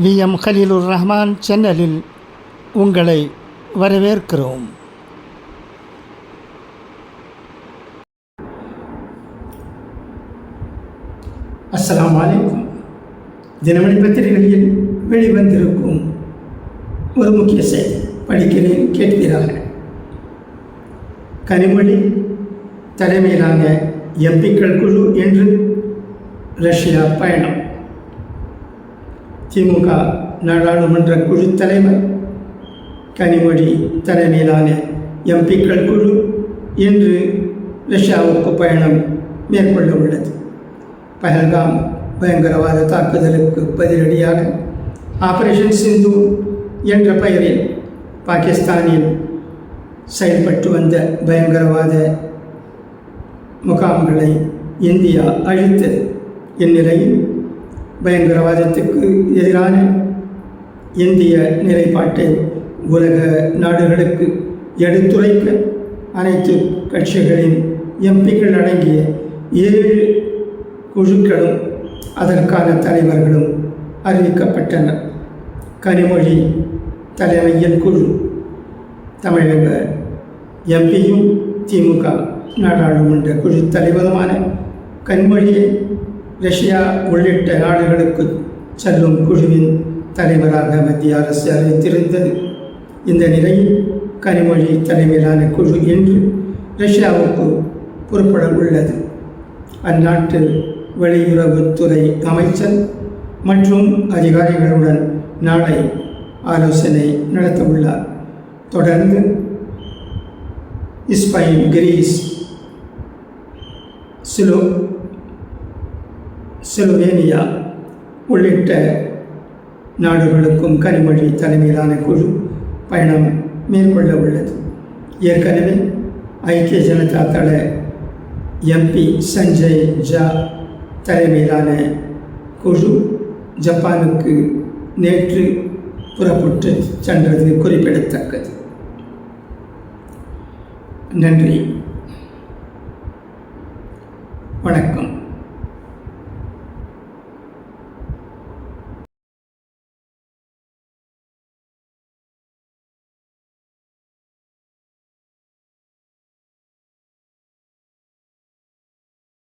We. M. Khalilur Rahman சேனலில் உங்களை வரவேற்கிறோம். அஸ்லாம் வலைக்கும் தினமணி பத்திரிகையில் வெளிவந்திருக்கும் ஒரு முக்கிய செய்தி படிக்கிறேன் கேட்கிறார்கள் கனிமொழி தலைமையிலான எம்பிக்கள் குழு என்று ரஷ்யா பயணம். திமுக நாடாளுமன்ற குழு தலைவர் கனிமொழி தலைமையிலான எம்பிக்கள் குழு இன்று ரஷ்யாவுக்கு பயணம் மேற்கொள்ள உள்ளது. பஹல்காம் பயங்கரவாத தாக்குதலுக்கு பதிலடியாக ஆபரேஷன் சிந்து என்ற பெயரில் பாகிஸ்தானில் செயல்பட்டு வந்த பயங்கரவாத முகாம்களை இந்தியா அழித்தது. இந்நிலையில் பயங்கரவாதத்துக்கு எதிரான இந்திய நிலைப்பாட்டை உலக நாடுகளுக்கு எடுத்துரைக்க அனைத்து கட்சிகளின் எம்பிக்கள் அடங்கிய ஏழு குழுக்களும் அதற்கான தலைவர்களும் அறிவிக்கப்பட்டனர் கனிமொழி தலைமையில் குழு தமிழக எம்பியும் திமுக நாடாளுமன்ற குழு தலைவருமான கண்மொழியை ரஷ்யா உள்ளிட்ட நாடுகளுக்கு செல்லும் குழுவின் தலைவராக மத்திய அரசு அறிவித்திருந்தது. இந்த நிலையில் கனிமொழி தலைமையிலான குழு இன்று ரஷ்யாவுக்கு புறப்பட உள்ளது. அந்நாட்டு வெளியுறவுத்துறை அமைச்சர் மற்றும் அதிகாரிகளுடன் நாளை ஆலோசனை நடத்தவுள்ளார். தொடர்ந்து ஸ்பெயின் கிரீஸ் சிலோ சிலோவேனியா உள்ளிட்ட நாடுகளுக்கும் கனிமொழி தலைமையிலான குழு பயணம் மேற்கொள்ள உள்ளது ஏற்கனவே ஐக்கிய ஜனதா தள எம்பி சஞ்சய் ஜா தலைமையிலான குழு ஜப்பானுக்கு நேற்று புறப்பட்டு சென்றது குறிப்பிடத்தக்கது. நன்றி. வணக்கம்.